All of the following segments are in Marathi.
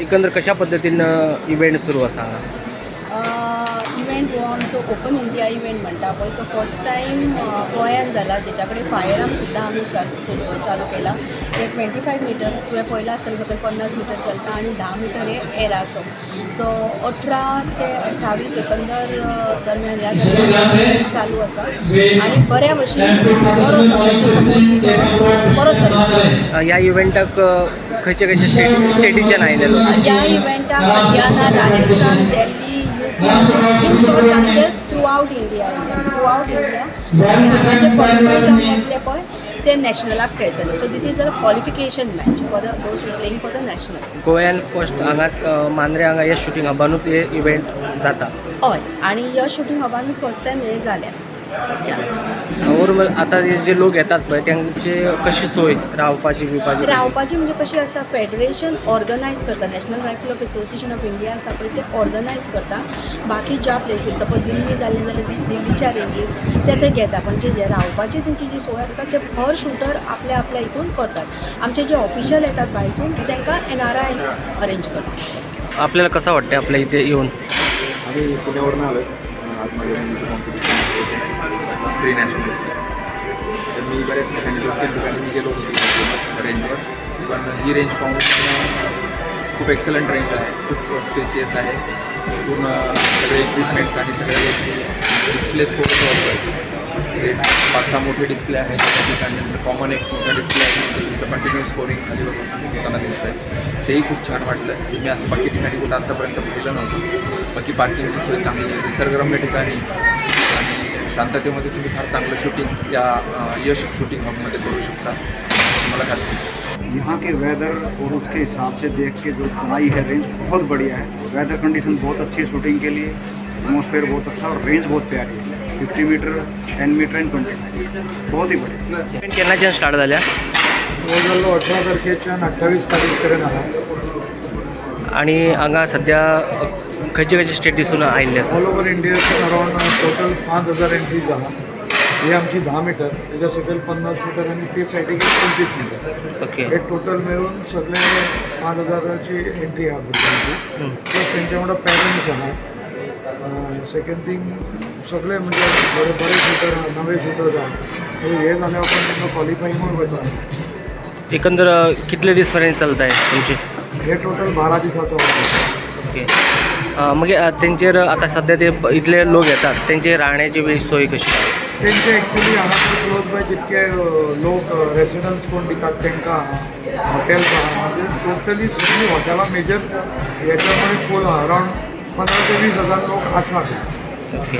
एकंदर कशा पद्धतीनं इव्हेंट सुरू असा? इव्हेंट हो आमचो ओपन इंडिया इव्हेंट म्हणटा पळय तो फर्स्ट टायम गोंयांत जाला जेच्या कडेन फायर आर्म सुद्दां आमी चालू चालू केला. हे ट्वेंटी फायव मिटर तुवें पयला आसतलें सकयल पन्नास मिटर चलता आनी धा मिटर हे एराचो. सो अठरा ते अठ्ठावीस एकंदर दरम्यान ह्या दरम्यान चालू आसा आनी बऱ्या भशेन बरो सगळ्यांचो सपोर्ट बरो चलता ह्या इव्हेंटाक खंयचे खंयचे स्टेट स्टेटीच्यान आयलेलो ह्या इव्हेंटाक Haryana Rajasthan Delhi throughout India throughout India पळय ते नॅशनलाक खेळटले so this is a qualification match for the those playing for the national गोंयान फर्स्ट हांगाच अ, मांद्रे हांगा हे शूटिंग हबानूच हे इव्हेंट जाता. हय. आनी ह्या शुटींग हबान फर्स्ट टायम हे जाल्या ओवरऑल आता हे जे लोक येतात पळय त्यांचे कशी सोय रावपाची बिवपाची? रावपाची म्हणजे कशी आसा फेडरेशन ऑर्गनायज करता national rifle of association of India आसा पळय ते ऑर्गनायज करता बाकी ज्या प्लेसीस सपोज दिल्ली जालें जाल्यार दिल्लीच्या रेंजीर ते ते घेता पण जे जे रावपाची तेंची जी सोय आसता ते हर शूटर आपल्या आपल्या हितून करतात. आमचे जे ऑफिशियल येतात भायसून तांकां एन आर आय अरेंज करतात. आपल्याला कसं वाटतं आपल्या इथे येऊन? आम्ही पुण्यावरून आलो आज माझ्या मुलीचं नॅशनल तर मी बऱ्याच ठिकाणी ठिकाणी मी गेलो होतो रेंजवर पण ही रेंज पाहून खूप एक्सलंट रेंज आहे. खूप स्पेसियस आहे. पूर्ण सगळे इक्विपमेंट्स आणि सगळ्या गोष्टी डिस्प्ले स्कोर ते पाच सहा मोठे डिस्प्ले आहेत. त्या ठिकाणी म्हणजे कॉमन एक मोठा डिस्प्ले आहे. तुमचं कंटिन्यू स्कोरिंग खाली होताना दिसतं आहे तेही खूप छान वाटलं मी असं बाकी ठिकाणी कुठं आत्तापर्यंत पाहिलं नव्हतं. बाकी पार्किंगची सोय चांगली आहे. निसर्गरम्य ठिकाणी शांततेमध्ये तुम्ही फार चांगलं शूटिंग या यश शूटिंग हबमध्ये करू शकता. मला खात्री आहे. यहाँ के वेदर और उसके हिसाब से देख के जो बनाई है रेंज बहुत बढ़िया है। वेदर कंडीशन बहुत अच्छी है शूटिंग के लिए। एटमोसफेयर बहुत अच्छा और रेंज बहुत प्यारी है। Fifty metre ten metre and twenty बहुत ही बढ़िया। केन्नाच्यान स्टार्ट जाल्या जवळजवळ अठरा तारखेच्यान अठ्ठावीस तारीख पर्यंत आहा आणि हांगा सध्या अ, खंयचे खंयचे स्टेटीसून आयिल्ले आसा ऑल ओव्हर इंडियाच्यान अरावंड टोटल पांच हजार एंट्रीज आहा ही आमची धा मिटर त्याच्या सकयल पन्नास मिटर आणि ते सायडीक पंचवीस मिटर ओके. हे टोटल मिळून सगळे पाच हजाराची एंट्री आहा भुरग्यांची. प्लस तेंच्या वांगडा पॅरंट्स आहा सेकंड थिंग सगळे म्हणजे बरे बरे शूटर आहा नवे शूटर्स आहा हे जाल्यार आपण तांकां क्वॉलिफायींगूय वयता एकंदर कितले दीस पर्यंत चलताय तुमचे? हे टोटल बारा दिसाचो आहा ओके. अ, मागीर अ, तेंचेर आतां सध्या ते प- इतले लोक येतात. तेंचे राहण्याची बी सोय कशी तेंचे ॲक्च्युली हांगा क्लोज बाय जितके अ, लोक रेसिडन्स कोण दितात तांकां हॉटेल्स आहा म्हणजे टोटली सगळीं हॉटेलां मेजर ह्याच्यामुळे फूल आहा अरावंड पंदरा ते वीस हजार लोक आसात ओके.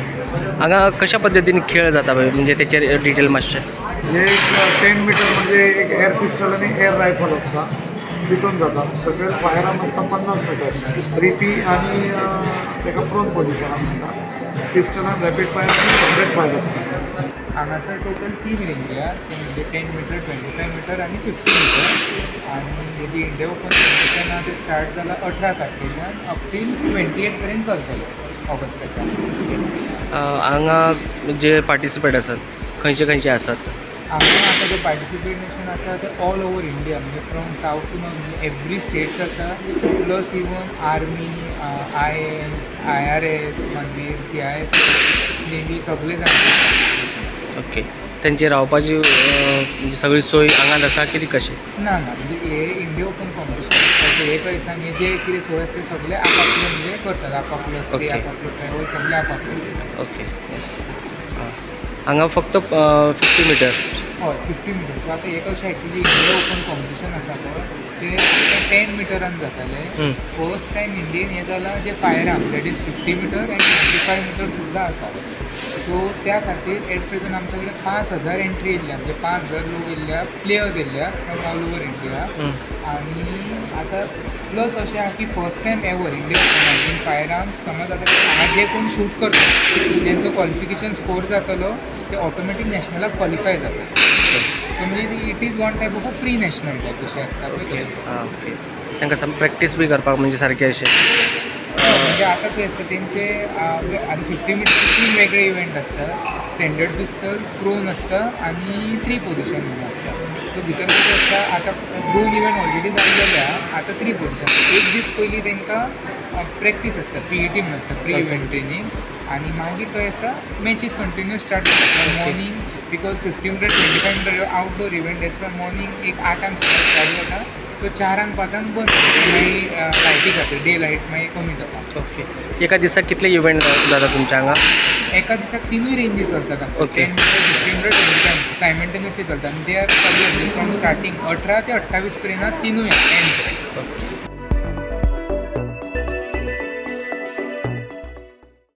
हांगा कशा पद्दतीन खेळ जाता पळय म्हणजे तेचेर डिटेल मातशें हे एक टेन मिटर म्हणजे एक एअर पिस्टल आणि एअर रायफल असता तितून जाता सकयल फायर आर्म आसता पन्नास मिटर रिपी आणि अ, तेका प्रोन पोजिशनाक म्हणटा पिस्टलान रॅपीड फायर आणि हंड्रेड फायर आसता हांगासर टोटल तीन रेंजी आहा. ते म्हणजे ten metre twenty five metre आणि फिफ्टी मिटर आणि हेजी इंडिया ओपन कॉम्पिटिशन आहा ते स्टार्ट जाला अठरा तारखेच्यान अप टील ट्वेंटी एट पर्यंत चलतलें ऑगस्टाच्या. हांगा जे पार्टिसिपेट आसात खंयचे खंयचे आसात हांगा आतां जे पार्टिसिपेट नेशन आसा ते ऑल ओवर इंडिया म्हणजे फ्रॉम साऊथ टू नॉर्थ म्हणजे एवरी स्टेट्स आसा plus even army I S I R S मागीर सी आय एस नेव्ही सगळे जाण. ओके तेंचे रावपाची म्हणजे सगळी सोय हांगाच आसा कितें कशें? ना ना म्हणजे हे इंडिया ओपन कॉम्पिटिशन हे सांग जे कितें सोय आसता ते सगळे आपापले म्हणजे करतात. आपापलो. आपापलो ट्रॅवल सगळे आपापले. ओके हांगा फक्त फिफ्टी मिटर हय फिफ्टी मिटर सो आतां हे कशें एक्चुली इंडिया ओपन कॉम्पिटिशन आसा पळय ते टेन मिटरान जातालें. फर्स्ट टायम इंडियन हें जालां जे fire arm that is fifty metre and twenty five metre सुद्दां आसा सो त्या खातीर एट प्रेझंट आमचे कडेन पांच हजार एंट्री येयल्या म्हणजे पांच हजार लोक येयल्या प्लेयर्स येयल्या फ्रॉम ऑल ओवर इंडिया आणि आतां प्लस अशें आहा की first time ever India fire arms समज आतां जे कोण शूट करता तेंचो क्वॉलिफिकेशन स्कोर जातलो ते ऑटोमॅटीक नॅशनलाक क्वॉलिफाय जाता. सो म्हणजे it is one type of a pre national type कशें आसता पळय ते. तांकां सम प्रॅक्टीस बी करपाक म्हणजे सारकें अशें म्हणजे आता ते असतं त्यांचे आधी फिफ्टी मिनिट्स तीन वेगळे इव्हेंट असतात स्टँडर्ड पिस्टल प्रोन असतं आणि थ्री पोझिशन म्हणून असतं. सो भितर कितें आसता आतां दोन इव्हेंट ऑलरेडी जाल्लेले आहा आतां थ्री पोजिशन एक दीस पयलीं तांकां प्रॅक्टीस आसता पी ई टी म्हण आसता प्री इव्हेंट ट्रेनींग आनी मागीर थंय आसता मॅचीस कंटिन्यू स्टार्ट जाता morning because fifty metre twenty five metre outdoor event आसता मॉर्निंग एक आठांक स्टार्ट जाता सो चारांक पांचांक बंद मागीर लायटी खातीर डे लायट मागीर कमी जाता ओके एका दिसाक कितले इव्हेंट जाता तुमच्या हांगा एका दिसाक तिनूय रेंजीस चलतात फाय सायमल्टेनियसली चलतात. आनी दे आर सगळे फ्रॉम स्टार्टींग अठरा ते अठ्ठावीस पर्यंत तिनूय एंड ओके